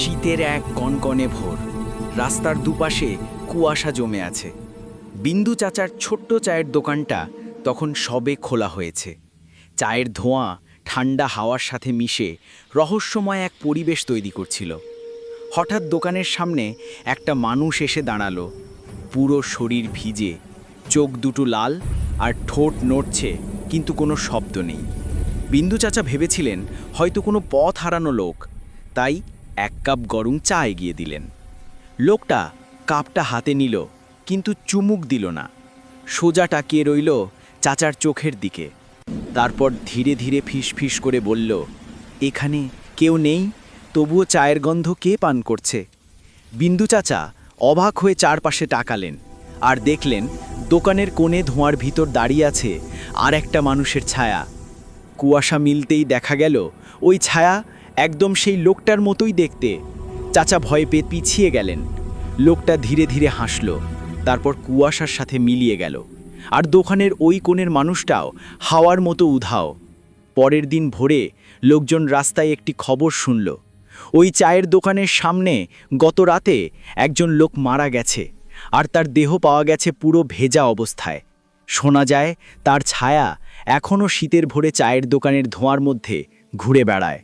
শীতের এক কনকনে ভোর। রাস্তার দুপাশে কুয়াশা জমে আছে। বিন্দু চাচার ছোট্ট চায়ের দোকানটা তখন সবে খোলা হয়েছে। চায়ের ধোঁয়া, ঠান্ডা হাওয়ার সাথে মিশে রহস্যময় এক পরিবেশ তৈরি করছিল। হঠাৎ দোকানের সামনে একটা মানুষ এসে দাঁড়াল। পুরো শরীর ভিজে, চোখ দুটো লাল আর ঠোঁট নড়ছে, কিন্তু কোনো শব্দ নেই। বিন্দু চাচা ভেবেছিলেন হয়তো কোনো পথ হারানো লোক, তাই এক কাপ গরম চা এগিয়ে দিলেন। লোকটা কাপটা হাতে নিল, কিন্তু চুমুক দিল না। সোজা টাকিয়ে রইল চাচার চোখের দিকে। তারপর ধীরে ধীরে ফিস করে বলল, এখানে কেউ নেই, তবুও চায়ের গন্ধ কে পান করছে? বিন্দু চাচা অবাক হয়ে চারপাশে টাকালেন আর দেখলেন দোকানের কোণে ধোঁয়ার ভিতর দাঁড়িয়ে আছে আর একটা মানুষের ছায়া। কুয়াশা মিলতেই দেখা গেল, ওই ছায়া একদম সেই লোকটার মতোই দেখতে। চাচা ভয় পেয়ে পিছিয়ে গেলেন। লোকটা ধীরে ধীরে হাসল, তারপর কুয়াশার সাথে মিলিয়ে গেল। আর দোকানের ওই কোণের মানুষটাও হাওয়ার মতো উধাও। পরের দিন ভোরে লোকজন রাস্তায় একটি খবর শুনল। ওই চায়ের দোকানের সামনে গত রাতে একজন লোক মারা গেছে, আর তার দেহ পাওয়া গেছে পুরো ভেজা অবস্থায়। শোনা যায়, তার ছায়া এখনও শীতের ভোরে চায়ের দোকানের ধোঁয়ার মধ্যে ঘুরে বেড়ায়।